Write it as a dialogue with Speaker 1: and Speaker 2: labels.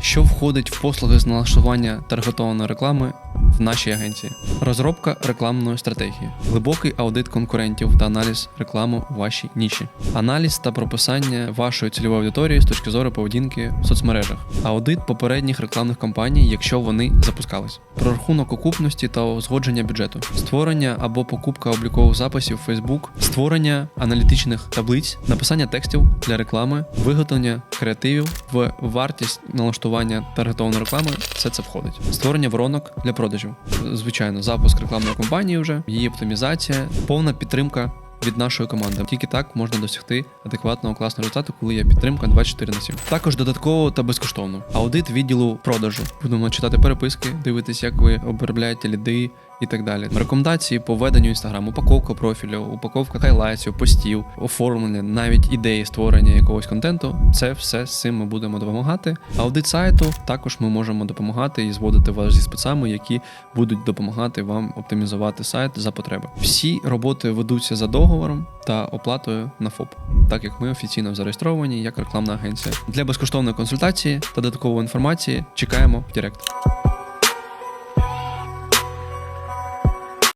Speaker 1: Що входить в послуги з налаштування таргетованої реклами в нашій агенції? Розробка рекламної стратегії, глибокий аудит конкурентів та аналіз реклами у вашій ніші, аналіз та прописання вашої цільової аудиторії з точки зору поведінки в соцмережах, аудит попередніх рекламних кампаній, якщо вони запускались, прорахунок окупності та узгодження бюджету, створення або покупка облікових записів в Facebook, створення аналітичних таблиць, написання текстів для реклами, виготовлення креативів. В вартість налаштування таргетованої реклами. Все це входить. Створення воронок для продажів. Звичайно, запуск рекламної кампанії вже, її оптимізація, повна підтримка. Від нашої команди тільки так можна досягти адекватного класного результату, коли є підтримка 24 на 7. Також додатково та безкоштовно. Аудит відділу продажу. Будемо читати переписки, дивитись, як ви обробляєте ліди і так далі. Рекомендації по веденню інстаграм, упаковка профілю, упаковка хайлайтсів, постів, оформлення, навіть ідеї створення якогось контенту. Це все з цим ми будемо допомагати. Аудит сайту також ми можемо допомагати і зводити вас зі спецами, які будуть допомагати вам оптимізувати сайт за потреби. Всі роботи ведуться за договором та оплатою на ФОП, так як ми офіційно зареєстровані як рекламна агенція. Для безкоштовної консультації та додаткової інформації чекаємо в Директ.